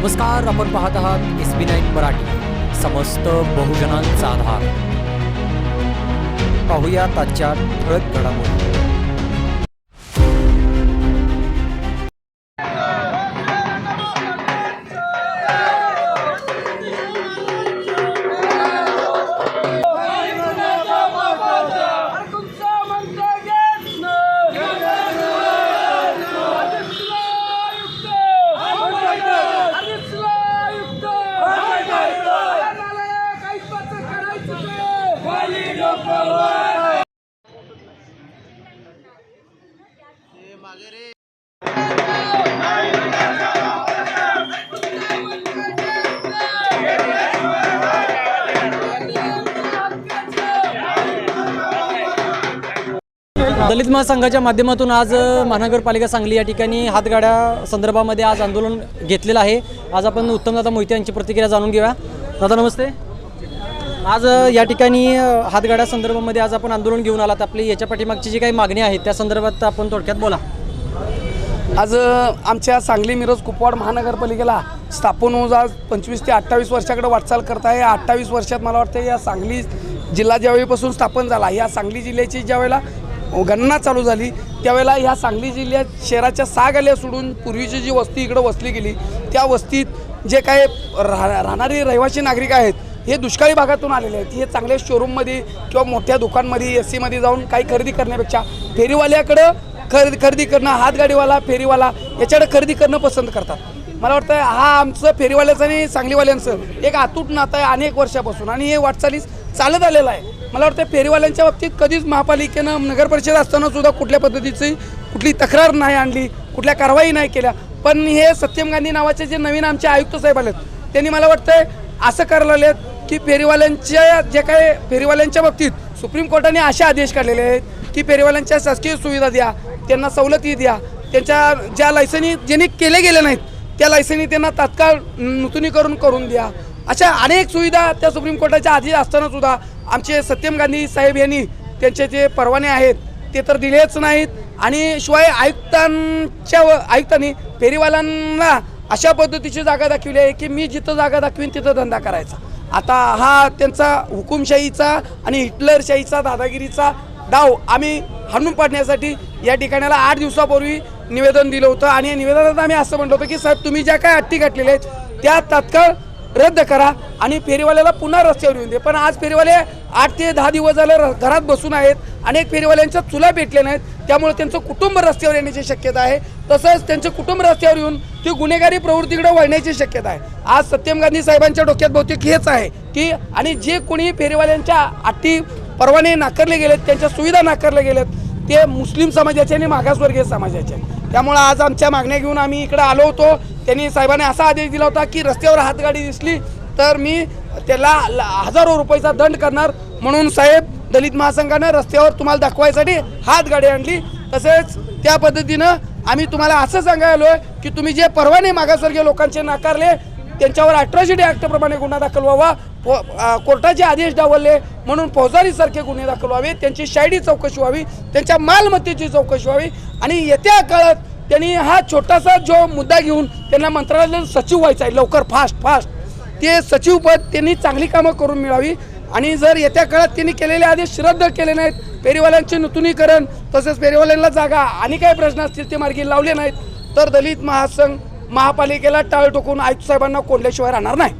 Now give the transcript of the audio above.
नमस्कार आपण पाहत आहात एस बी नाईन मराठी. समस्त बहुजनांचा आधार. पाहूया आजच्या ठळक घडामोडी. दलित महासंघाच्या माध्यमातून आज महानगरपालिका सांगली या ठिकाणी हातगाड्या संदर्भामध्ये आज आंदोलन घेतलेलं आहे. आज आपण उत्तमदादा मोहिते यांची प्रतिक्रिया जाणून घेऊया. दादा नमस्ते. आज या ठिकाणी हातगाड्या संदर्भामध्ये आज आपण आंदोलन घेऊन आलात. आपली याच्या पाठीमागची जी काही मागणी आहे त्या संदर्भात आपण थोडक्यात बोला. आज आमच्या सांगली मिरज कुपवाड महानगरपालिकेला स्थापन होऊन आज पंचवीस ते अठ्ठावीस वर्षाकडे वाटचाल करत आहे. या अठ्ठावीस वर्षात मला वाटतं या सांगली जिल्हा ज्यावेळीपासून स्थापन झाला या सांगली जिल्ह्याची ज्यावेळेला गणना चालू झाली त्यावेळेला ह्या सांगली जिल्ह्यात शहराच्या सहा गल्या सोडून पूर्वीची जी वस्ती इकडं वसली गेली त्या वस्तीत जे काही राह राहणारे रहिवासी नागरिक आहेत हे दुष्काळी भागातून आलेले आहेत. हे चांगल्या शोरूममध्ये किंवा मोठ्या दुकानमध्ये एस सीमध्ये जाऊन काही खरेदी करण्यापेक्षा फेरीवाल्याकडं खरेदी खरेदी करणं हातगाडीवाला फेरीवाला याच्याकडे खरेदी करणं पसंत करतात. मला वाटतं हा आमचं फेरीवाल्याचं आणि सांगलीवाल्यांचं एक अतूट नातं आहे अनेक वर्षापासून आणि हे वाटचालीस चालत आलेलं आहे. मला वाटतं फेरीवाल्यांच्या बाबतीत कधीच महापालिकेनं नगरपरिषद असताना सुद्धा कुठल्या पद्धतीची कुठली तक्रार नाही आणली कुठल्या कारवाई नाही केल्या. पण हे सत्यम गांधी नावाचे जे नवीन आमचे आयुक्त साहेब आलेत त्यांनी मला वाटतंय असं करायला लागलेत. की फेरीवाल्यांच्या जे काय फेरीवाल्यांच्या बाबतीत सुप्रीम कोर्टाने असे आदेश काढलेले आहेत की फेरीवाल्यांच्या शासकीय सुविधा द्या त्यांना सवलती द्या त्यांच्या ज्या लायसनी ज्यांनी केले गेले नाहीत त्या लायसनी त्यांना तात्काळ नूतनीकरण करून द्या. अशा अनेक सुविधा त्या सुप्रीम कोर्टाच्या आधी असताना सुद्धा आमचे सत्यम गांधी साहेब यांनी त्यांचे जे परवाने आहेत ते तर दिलेच नाहीत. आणि शिवाय आयुक्तांच्या व- आयुक्तांनी फेरीवाल्यांना अशा पद्धतीची जागा दाखवली आहे की मी जिथं जागा दाखवीन तिथं धंदा करायचा. आता हा त्यांचा हुकुमशाहीचा आणि हिटलरशाहीचा दादागिरीचा डाव आम्ही हाणून पाडण्यासाठी या ठिकाणाला आठ दिवसापूर्वी निवेदन दिलं होतं. आणि या निवेदनात आम्ही असं म्हटलं होतं की साहेब तुम्ही ज्या काय अट्टी घातलेल्या आहेत त्या तात्काळ रद्द करा आणि फेरीवाल्याला पुन्हा रस्त्यावर येऊन दे. पण आज फेरीवाले आठ ते दहा दिवस झालं र- घरात बसून आहेत. अनेक फेरीवाल्यांच्या चुला भेटल्या नाहीत. त्यामुळे त्यांचं कुटुंब रस्त्यावर येण्याची शक्यता आहे. तसंच त्यांचं कुटुंब रस्त्यावर येऊन ती गुन्हेगारी प्रवृत्तीकडे वळण्याची शक्यता आहे. आज सत्यम गांधी साहेबांच्या डोक्यात बहुतेक हेच आहे की आणि जे कोणी फेरीवाल्यांच्या अटी परवाने नाकारले गेलेत त्यांच्या सुविधा नाकारल्या गेल्यात ते मुस्लिम समाजाचे आणि मागासवर्गीय समाजाचे आहेत. त्यामुळं आज आमच्या मागण्या घेऊन आम्ही इकडे आलो होतो. त्यांनी साहेबांनी असा आदेश दिला होता की रस्त्यावर हातगाडी दिसली तर मी त्याला हजारो रुपयाचा दंड करणार म्हणून साहेब दलित महासंघानं रस्त्यावर तुम्हाला दाखवायसाठी हातगाडी आणली. तसेच त्या पद्धतीनं आम्ही तुम्हाला असं सांगायलो की तुम्ही जे परवाने मागासवर्गीय लोकांचे नाकारले त्यांच्यावर अट्रॉसिटी ॲक्टप्रमाणे गुन्हा दाखल व्हावा. पो कोर्टाचे आदेश डावलले म्हणून फौजदारीसारखे गुन्हे दाखल व्हावे. त्यांची शायडी चौकशी व्हावी त्यांच्या मालमत्तेची चौकशी व्हावी. आणि येत्या काळात त्यांनी हा छोटासा जो मुद्दा घेऊन त्यांना मंत्रालयात सचिव व्हायचा आहे लवकर फास्ट फास्ट ते सचिवपद त्यांनी चांगली कामं करून मिळावी. आणि जर येत्या काळात त्यांनी केलेले आदेश रद्द केले नाहीत फेरीवाल्यांचे नूतनीकरण तसेच फेरीवाल्यांना जागा आणि काही प्रश्न असतील ते मार्गी लावले नाहीत तर दलित महासंघ महापालिकेला टाळ टोकून आयुक्त साहेबांना कोंडल्याशिवाय राहणार नाही.